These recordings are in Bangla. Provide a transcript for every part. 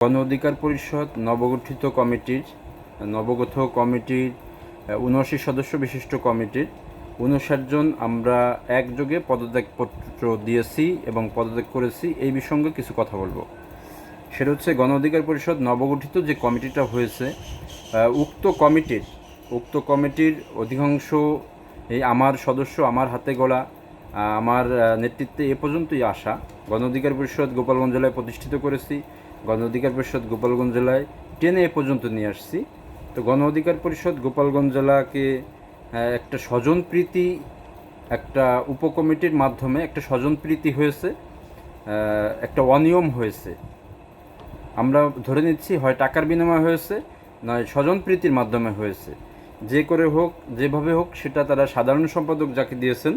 গণ অধিকার পরিষদ নবগঠিত কমিটির নবগঠিত কমিটির উনআশি সদস্য বিশিষ্ট কমিটির উনষাট জন আমরা একযোগে পদত্যাগপত্র দিয়েছি এবং পদত্যাগ করেছি এই বিষয়ে কিছু কথা বলব। সেটা হচ্ছে গণ অধিকার পরিষদ নবগঠিত যে কমিটিটা হয়েছে উক্ত কমিটির উক্ত কমিটির অধিকাংশ এই আমার সদস্য আমার হাতে আহ, আমার নেতৃত্বে এ পর্যন্তই আসা। গণ অধিকার পরিষদ গোপালগঞ্জ জেলায় প্রতিষ্ঠিত করেছি। গণ অধিকার পরিষদ গোপালগঞ্জ জেলায় টেনে এ পর্যন্ত নিয়ে আসছি। তো গণ অধিকার পরিষদ গোপালগঞ্জ জেলাকে একটা স্বজন প্রীতি, একটা উপকমিটির মাধ্যমে একটা স্বজন প্রীতি হয়েছে একটা অনিয়ম হয়েছে। আমরা ধরে নিচ্ছি হয় টাকার বিনিময় হয়েছে, নয় স্বজন প্রীতির মাধ্যমে হয়েছে। যে করে হোক, যেভাবে হোক, সেটা তারা সাধারণ সম্পাদক যাকে দিয়েছেন।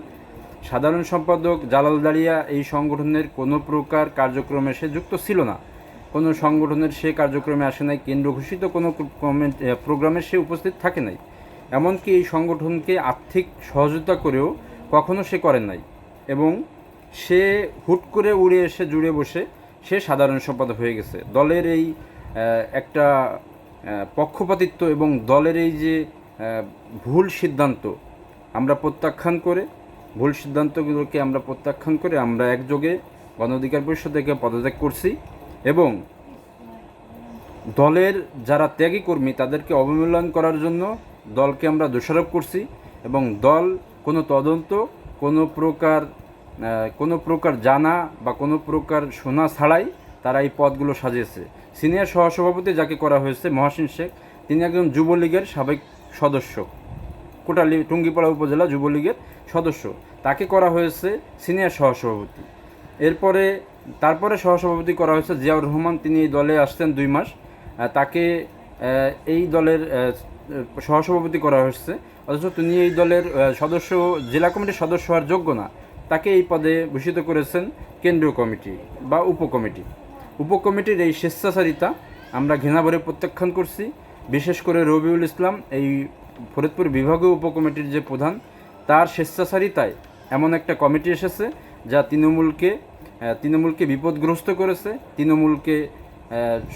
সাধারণ সম্পাদক জালাল দাঁড়িয়া এই সংগঠনের কোনো প্রকার কার্যক্রমে সে যুক্ত ছিল না। কোনো সংগঠনের সে কার্যক্রমে আসে নাই, কেন্দ্র ঘোষিত কোনো প্রোগ্রামে সে উপস্থিত থাকে নাই। এমনকি এই সংগঠনকে আর্থিক সহযোগিতা করেও কখনো সে করেন নাই। এবং সে হুট করে উড়ে এসে জুড়ে বসে সে সাধারণ সম্পাদক হয়ে গেছে। দলের এই একটা পক্ষপাতিত্ব এবং দলের এই যে ভুল সিদ্ধান্ত, আমরা প্রত্যাখ্যান করে, ভুল সিদ্ধান্তগুলোকে আমরা প্রত্যাখ্যান করে আমরা একযোগে গণ অধিকার পরিষদ থেকে পদত্যাগ করছি। এবং দলের যারা ত্যাগী কর্মী, তাদেরকে অবমূল্যায়ন করার জন্য দলকে আমরা দোষারোপ করছি এবং দল কোনো তদন্ত, কোনো প্রকার কোনো প্রকার জানা বা কোনো প্রকার শোনা ছাড়াই তারা এই পদগুলো সাজিয়েছে। সিনিয়র সহসভাপতি যাকে করা হয়েছে, মহাসিন শেখ, তিনি একজন যুবলীগের সাবেক সদস্য। কোটালি, টুঙ্গিপাড়া উপজেলা যুবলীগের সদস্য। তাকে করা হয়েছে সিনিয়র সহসভাপতি। এরপরে তারপরে সহসভাপতি করা হয়েছে, জিয়াউর রহমান, তিনি এই দলে আসছেন দুই মাস। তাকে এই দলের সহসভাপতি করা হয়েছে। অথচ তিনি এই দলের সদস্য, জেলা কমিটির সদস্য হওয়ার যোগ্য না। তাকে এই পদে ভূষিত করেছেন কেন্দ্রীয় কমিটি বা উপকমিটি। উপকমিটির এই স্বেচ্ছাচারিতা আমরা ঘৃণাভরে প্রত্যাখ্যান করছি। বিশেষ করে রবিউল ইসলাম, এই ফরিদপুর বিভাগীয় উপকমিটির যে প্রধান, তার স্বেচ্ছাচারিতায় এমন একটা কমিটি এসেছে যা তৃণমূলকে তৃণমূলকে বিপদগ্রস্ত করেছে, তৃণমূলকে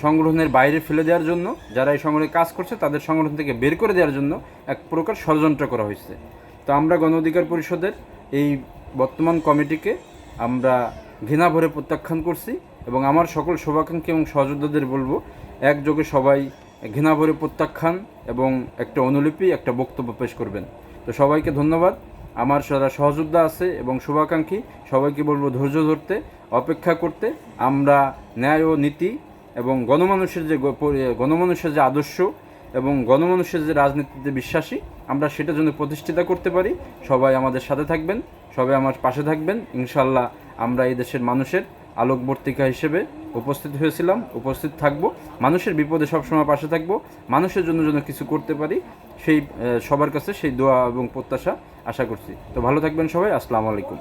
সংগঠনের বাইরে ফেলে দেওয়ার জন্য, যারা এই সংগঠনে কাজ করছে তাদের সংগঠন থেকে বের করে দেওয়ার জন্য এক প্রকার ষড়যন্ত্র করা হয়েছে। তো আমরা গণ অধিকার পরিষদের এই বর্তমান কমিটিকে আমরা ঘৃণা ভরে প্রত্যাখ্যান করছি এবং আমার সকল শুভাকাঙ্ক্ষী এবং সহযোদ্ধাদের বলব, একযোগে সবাই ঘৃণা ভরে প্রত্যাখ্যান এবং একটা অনুলিপি, একটা বক্তব্য পেশ করবেন। তো সবাইকে ধন্যবাদ। আমার যারা সহযোদ্ধা আছে এবং শুভাকাঙ্ক্ষী, সবাইকে বলব ধৈর্য ধরতে, অপেক্ষা করতে। আমরা ন্যায় ও নীতি এবং গণমানুষের যে গণমানুষের যে আদর্শ এবং গণমানুষের যে রাজনীতিতে বিশ্বাসী, আমরা সেটা যেন প্রতিষ্ঠিত করতে পারি। সবাই আমাদের সাথে থাকবেন, সবাই আমার পাশে থাকবেন। ইনশাল্লাহ আমরা এই দেশের মানুষের আলোকবর্তিকা হিসেবে উপস্থিত হয়েছিলাম, উপস্থিত থাকব। মানুষের বিপদে সবসময় পাশে থাকব। মানুষের জন্য যেন কিছু করতে পারি, সেই সবার কাছে সেই দোয়া এবং প্রত্যাশা আশা করছি। তো ভালো থাকবেন সবাই, আসসালামু আলাইকুম।